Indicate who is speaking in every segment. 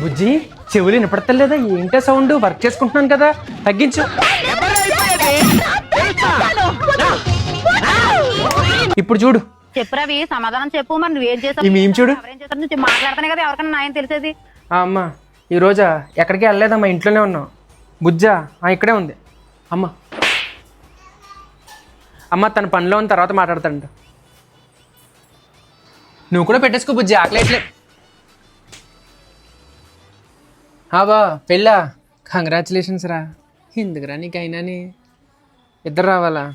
Speaker 1: బుజ్జి చెవులు వినపడతలేదా? ఏంటో sound work చేసుకుంటున్నాను కదా. తగ్గించు. ఇప్పుడు చూడు.
Speaker 2: చెప్పు రవి సమాధానం చెప్పు. మరి నువ్వేం
Speaker 1: ఈ
Speaker 2: చేసావు
Speaker 1: మేము చూడు.
Speaker 2: ఎవరేం చేస్తారు నువ్వు మాట్లాడతానే కదా ఎవరికైనా న్యాయం తెలిసేది?
Speaker 1: ఆ అమ్మ ఈ రోజా ఎక్కడికి వెళ్ళలేదమ్మా ఇంట్లోనే ఉన్నాం. బుజ్జా ఆ, ఇక్కడే ఉంది. అమ్మ. అమ్మ తన పనిలో ఉన్న తర్వాత మాట్లాడతాడంట. నువ్వు కూడా పెట్టేసుకో బుజ్జి ఆకలేట్లే. బా పెళ్ళా? కంగ్రాచులేషన్స్ రా. ఎందుకురా నీకైనాని ఇద్దరు రావాలా?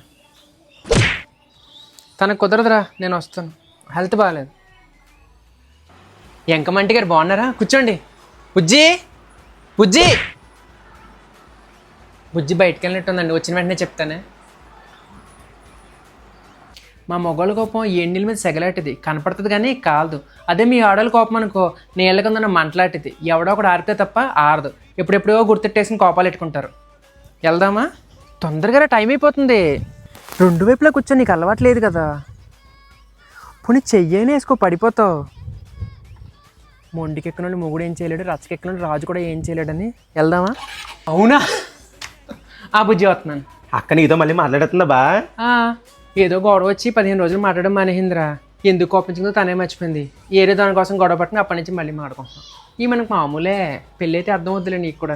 Speaker 1: తనకు కుదరదురా నేను వస్తాను. హెల్త్ బాగాలేదు. ఎంకమంటి గారు బాగున్నారా? కూర్చోండి. బుజ్జి బుజ్జి. బుజ్జి బయటకు వెళ్ళినట్టుందండి వచ్చిన వెంటనే చెప్తానే. మా మొగోళ్ళ కోపం ఎండిల మీద సెగలాంటిది కనపడుతుంది కానీ కాలదు. అదే మీ ఆడవాళ్ళ కోపం అనుకో నీళ్ళ కింద మంటలాంటిది ఎవడో ఒకడు ఆరితే తప్ప ఆరదు. ఎప్పుడెప్పుడో గుర్తెట్టేసిన కోపాలు పెట్టుకుంటారు. వెళ్దామా? తొందరగా టైం అయిపోతుంది. రెండు వైపులా కూర్చొని నీకు అలవాట్లేదు కదా. పోనీ చెయ్యనే వేసుకో పడిపోతావు. మొండికెక్కనుండి మొగుడు ఏం చేయలేడు రచ్చకెక్కనుండి రాజు కూడా ఏం చేయలేడని. వెళ్దామా? అవునా? ఆ బుజ్జి వస్తున్నాను.
Speaker 3: అక్క నీతో మళ్ళీ మాట్లాడుతుందా బా?
Speaker 1: ఏదో గొడవ వచ్చి పదిహేను రోజులు మాట్లాడడం మానేహిందిరా ఎందుకు కోపించిందో తనే మర్చిపోయింది. ఏరే దానికోసం గొడవ పట్టిన అప్పటి నుంచి మళ్ళీ మాట్లాడుకుంటున్నాం. ఈ మనకు మామూలే. పెళ్ళైతే అయితే అర్థం వద్దులే నీకు కూడా